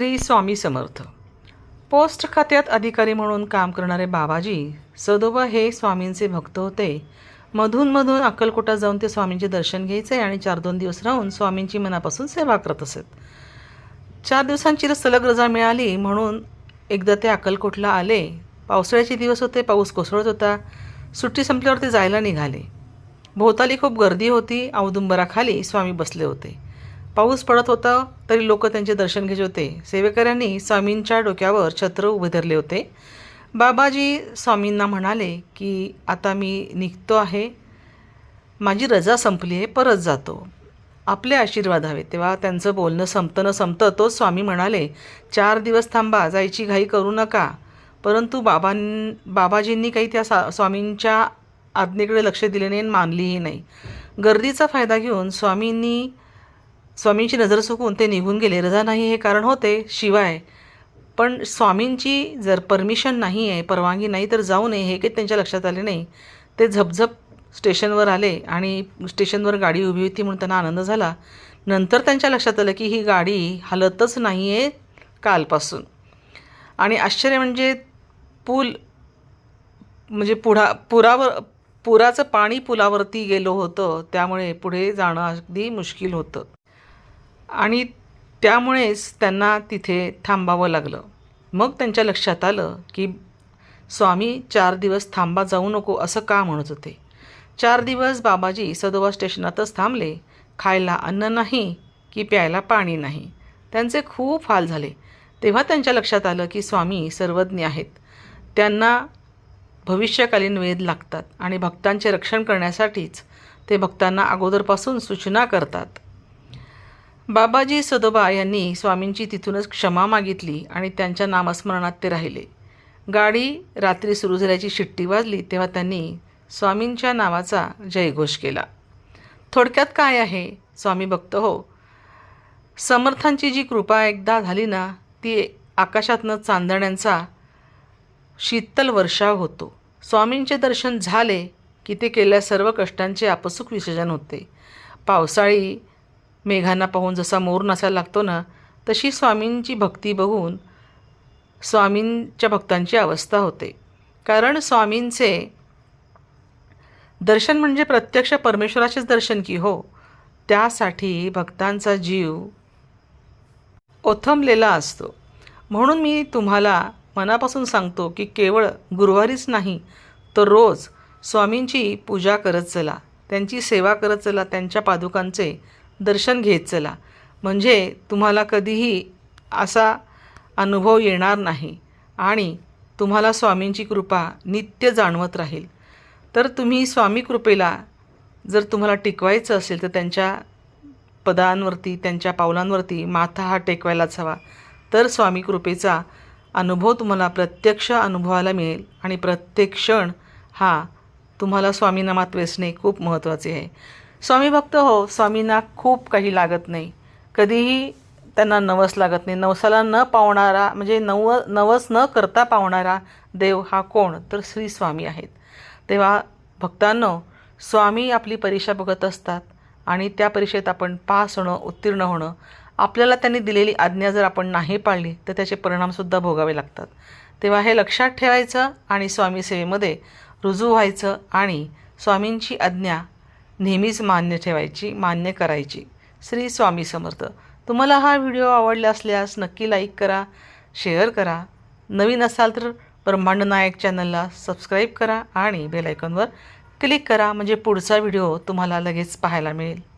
Shri Swami Samarth. Post खात्यात अधिकारी म्हणून काम करणारे बाबाजी सदोबा हे स्वामींचे भक्त होते. मधूनमधून अक्कलकोटात जाऊन ते स्वामींचे दर्शन घ्यायचे आणि चार दोन दिवस राहून स्वामींची मनापासून सेवा करत असत चार दिवसांची सलग रजा मिळाली म्हणून एकदा ते अक्कलकोटला आले. पावसाळ्याचे दिवस होते पाऊस कोसळत होता. सुट्टी संपल्यावर ते जायला निघाले. भोवताली खूप गर्दी होती औदुंबराखाली स्वामी बसले होते. पाऊस पडत होता तरी लोक त्यांचे दर्शन घेत होते. सेवेकऱ्यांनी स्वामींच्या डोक्यावर छत्र उभे धरले होते. बाबाजी स्वामींना म्हणाले की आता मी निघतो आहे. माझी रजा संपली आहे परत जातो. आपले आशीर्वाद हवे तेव्हा त्यांचं बोलणं संपतं न संपतं तोच स्वामी म्हणाले चार दिवस थांबा जायची घाई करू नका. परंतु बाबां बाबाजींनी काही त्या सा स्वामींच्या आज्ञेकडे लक्ष दिले नाही आणि मानलीही नाही. गर्दीचा फायदा घेऊन स्वामींनी स्वामींची नजर चुकून ते निघून गेले. रजा नाही हे कारण होते शिवाय. पण स्वामींची जर परमिशन नाही आहे परवानगी नाही तर जाऊ नये हे काही त्यांच्या लक्षात आले नाही. ते झपझप स्टेशनवर आले आणि स्टेशनवर गाडी उभी होती म्हणून त्यांना आनंद झाला. नंतर त्यांच्या लक्षात आलं की ही गाडी हलतच नाही आहे कालपासून. आणि आश्चर्य म्हणजे पूल म्हणजे पुढा पुरावर पुराचं पाणी पुलावरती गेलो होतं. त्यामुळे पुढे जाणं अगदी मुश्किल होतं. आणि त्यामुळेच त्यांना तिथे थांबावं लागलं. मग त्यांच्या लक्षात आलं की स्वामी चार दिवस थांबा जाऊ नको असं का म्हणत होते? चार दिवस बाबाजी सदोबा स्टेशनातच थांबले. खायला अन्न नाही की प्यायला पाणी नाही. त्यांचे खूप हाल झाले. तेव्हा त्यांच्या लक्षात आलं की स्वामी सर्वज्ञ आहेत. त्यांना भविष्यकालीन वेध लागतात आणि भक्तांचे रक्षण करण्यासाठीच ते भक्तांना अगोदरपासून सूचना करतात. बाबाजी सदोबा यांनी स्वामींची तिथूनच क्षमा मागितली आणि त्यांच्या नामस्मरणात ते राहिले. गाडी रात्री सुरू झाल्याची शिट्टी वाजली तेव्हा त्यांनी स्वामींच्या नावाचा जयघोष केला. थोडक्यात काय आहे? स्वामी भक्त हो. समर्थांची जी कृपा एकदा झाली ना ती आकाशातनं चांदण्यांचा शीतल वर्षाव होतो. स्वामींचे दर्शन झाले की ते केलेल्या सर्व कष्टांचे आपसूक विसर्जन होते. पावसाळी मेघांना पाहून जसा मोर नसायला लागतो ना तशी स्वामींची भक्ती बघून स्वामींच्या भक्तांची अवस्था होते. कारण स्वामींचे दर्शन म्हणजे प्रत्यक्ष परमेश्वराचेच दर्शन की हो? त्यासाठी भक्तांचा जीव ओथंबलेला असतो. म्हणून मी तुम्हाला मनापासून सांगतो की केवळ गुरुवारीच नाही तर रोज स्वामींची पूजा करत चला. त्यांची सेवा करत चला त्यांच्या पादुकांचे दर्शन घेत चला. म्हणजे तुम्हाला कधीही असा अनुभव येणार नाही आणि तुम्हाला स्वामींची कृपा नित्य जाणवत राहील. तर तुम्ही स्वामी कृपेला जर तुम्हाला टिकवायचं असेल तर त्यांच्या पदांवरती त्यांच्या पावलांवरती माथा हा टेकवायलाच हवा. तर स्वामी कृपेचा अनुभव तुम्हाला प्रत्यक्ष अनुभवायला मिळेल आणि प्रत्येक क्षण हा तुम्हाला स्वामीनामात वेचणे खूप महत्त्वाचे आहे. स्वामी भक्त हो स्वामींना खूप काही लागत नाही. कधीही त्यांना नवस लागत नाही. नवसाला न पावणारा म्हणजे नव नवस न करता पावणारा देव हा कोण? तर श्री स्वामी आहेत. तेव्हा भक्तांनो स्वामी आपली परीक्षा बघत असतात आणि त्या परीक्षेत आपण पास होणं उत्तीर्ण होणं आपल्याला त्यांनी दिलेली आज्ञा जर आपण नाही पाळली तर त्याचे परिणामसुद्धा भोगावे लागतात. तेव्हा हे लक्षात ठेवायचं आणि स्वामी सेवेमध्ये रुजू व्हायचं आणि स्वामींची आज्ञा नेहमीच मान्य ठेवायची मान्य करायची. श्री स्वामी समर्थ. तुम्हाला हा व्हिडिओ आवडला असल्यास नक्की लाईक करा शेअर करा. नवीन असाल तर ब्रह्मांड नायक चॅनलला सबस्क्राईब करा आणि बेलायकॉनवर क्लिक करा. म्हणजे पुढचा व्हिडिओ तुम्हाला लगेच पाहायला मिळेल.